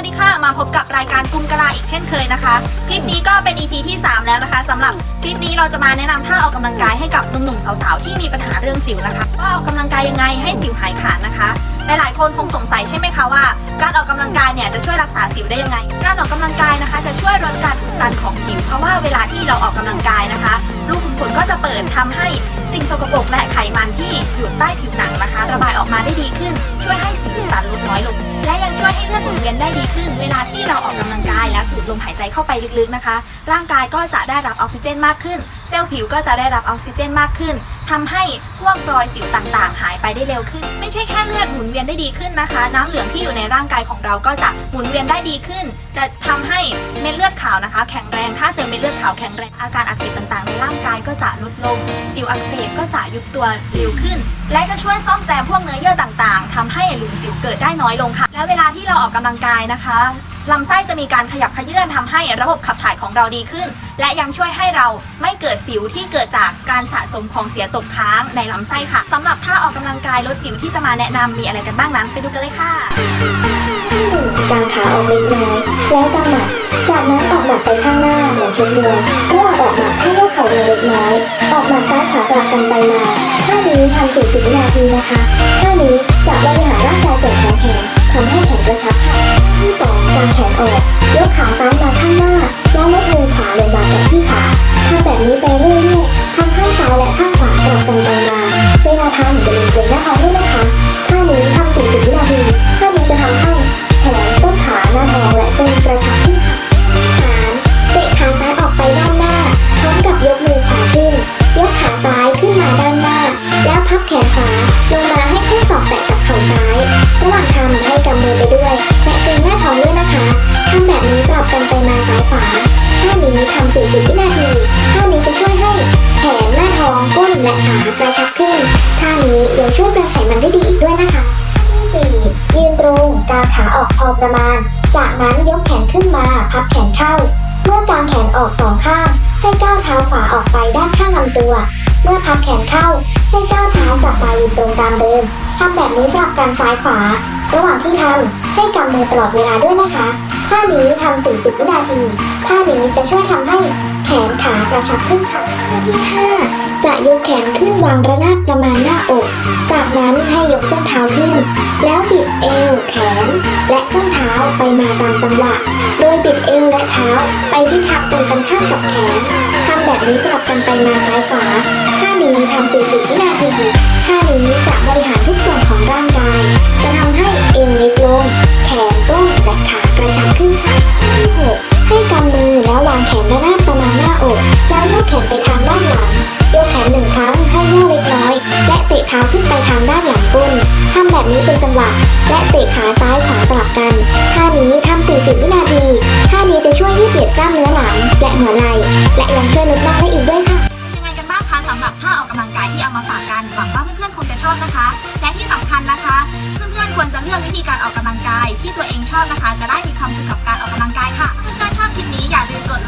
วัสดีค่ะ มาพบกับรายการกุมกะลาอีกเช่นเคยนะคะ คลิปนี้ก็เป็น EP ที่ 3 แล้วนะคะสำหรับคลิปนี้เราจะมาแนะนำท่าออกกำลังกายให้กับหนุ่มๆสาวๆที่มีปัญหาเรื่องสิวนะคะว่าออกกำลังกายยังไงให้สิวหายขาดนะคะหลายๆคนคงสงสัยใช่ไหมคะว่า การออกกำลังกายเนี่ยจะช่วยรักษาสิวได้ยังไง การออกกำลังกายนะคะ จะช่วยลดการอุดตันของผิว เพราะว่าเวลาที่เราออกกำลังกายนะคะรูขุมขนก็จะเปิดทำให้สิ่งสกปรกและไขมันที่อยู่ใต้ผิวหนังนะคะ ระบายออกมาได้ดีขึ้น ช่วยให้สิวอุดตันลดน้อยลง ช่วยให้เลือดหมุนเวียนได้ดีขึ้น เวลาที่เราออกกำลังกายและสูดลมหายใจเข้าไปลึกๆนะคะ ร่างกายก็จะได้รับออกซิเจนมากขึ้น เซลล์ผิวก็จะได้รับออกซิเจนมากขึ้นทำให้พวกรอยสิวต่างๆ หายไปได้เร็วขึ้น ไม่ใช่แค่เลือดหมุนเวียนได้ดีขึ้นนะคะ น้ำเหลืองที่อยู่ในร่างกายของเราก็จะหมุนเวียนได้ดีขึ้น จะทำให้เม็ดเลือดขาวนะคะ แข็งแรงถ้าเซลล์เม็ดเลือดขาวแข็งแรงอาการอักเสบต่างๆ ในร่างกายก็จะลดลงสิวอักเสบก็จะยุบตัวเร็วขึ้น และจะช่วยซ่อมแซมพวกเนื้อเยื่อต่างๆทำให้หลุมสิวเกิดได้น้อยลงค่ะ แล้วเวลาที่เราออกกำลังกายนะคะ ลำไส้จะมีการขยับขยื่นทำให้ระบบขับถ่ายของเราดีขึ้น และยังช่วยให้เราไม่เกิดสิวที่เกิดจากการสะสมของเสียตกค้างในลำไส้ค่ะสำหรับท่าออกกำลังกายลดสิวที่จะมาแนะนำมีอะไรกันบ้างนั้น ไปดูกันเลยค่ะที่หนึ่งกางขาออกเล็กน้อยแล้วกำหมัดจากนั้นออกหมัดไปข้างหน้าเหมือนชกมวยระหว่างออกหมัดให้ยกเข่าลงเล็กน้อย ออกหมัดซ้ายขวาสลับกันไปมาท่านี้ทำ40วินาทีนะคะท่านี้จะบริหาร ไปเรื่อยๆทั้งข้างซ้ายและข้างขวาสลับกันไปมา เวลาทำอย่าลืมเกรงหน้าท้องด้วยนะคะท่านี้ทำ40วินาทีท่านี้จะทำให้แขนต้นขาหน้าท้องและก้นกระชับขึ้นค่ะฐานเตะขาซ้ายออกไปด้านหน้า พร้อมกับยกมือขวาขึ้น ยกขาซ้ายขึ้นมาด้านหน้า แล้วพับแขนขวาลงมาให้ข้อศอกแตะกับเข่าซ้ายระหว่างทำให้กำมือไปด้วยและเกรงหน้าท้องด้วยนะคะทำแบบนี้สลับกันไปมาซ้ายขวาท่านี้ทำ40วินาที มันได้ดีอีกด้วยนะคะ ที่สี่ยืนตรงกางขาออกพอประมาณ จากนั้นยกแขนขึ้นมาพับแขนเข้า เมื่อกางแขนออกสองข้าง ให้ก้าวเท้าขวาออกไปด้านข้างลำตัว เมื่อพับแขนเข้า ให้ก้าวเท้ากลับมายืนตรงตามเดิมทำแบบนี้สลับกันซ้ายขวา ระหว่างที่ทำให้กำมือตลอดเวลาด้วยนะคะท่านี้ทำ40 วินาทีท่านี้จะช่วยทำให้ นขากระชับขึ้นค่ะท่าที่ห้าจะยกแขนขึ้นวางระนาบประมาณหน้าอก จากนั้นให้ยกส้นเท้าขึ้น แล้วบิดเอว แขน และส้นเท้าไปมาตามจังหวะ โดยบิดเอวและเท้าไปที่ทับตรงกันข้ามกับแขนทำแบบนี้สลับกันไปมาซ้ายขวาท่านี้ทำ40วินาทีท่านี้จะบริหารทุกส่วนของร่างกาย จะทำให้เอวเล็ก และเตะขาซ้ายขวาสลับกัน ท่านี้ทำ 40 วินาที ท่านี้จะช่วยยืดเหยียดกล้ามเนื้อหลัง และหัวไหล่ และยังช่วยลดน้ำได้อีกด้วยค่ะยังไงกันบ้างคะสำหรับท่าออกกำลังกายที่เอามาฝากกัน หวังว่าเพื่อนๆคงจะชอบนะคะ และที่สำคัญนะคะ เพื่อนๆควรจะเลือกวิธีการออกกำลังกายที่ตัวเองชอบนะคะ จะได้มีความสุขกับการออกกำลังกายค่ะ เพื่อนๆชอบคลิปนี้อย่าลืมกด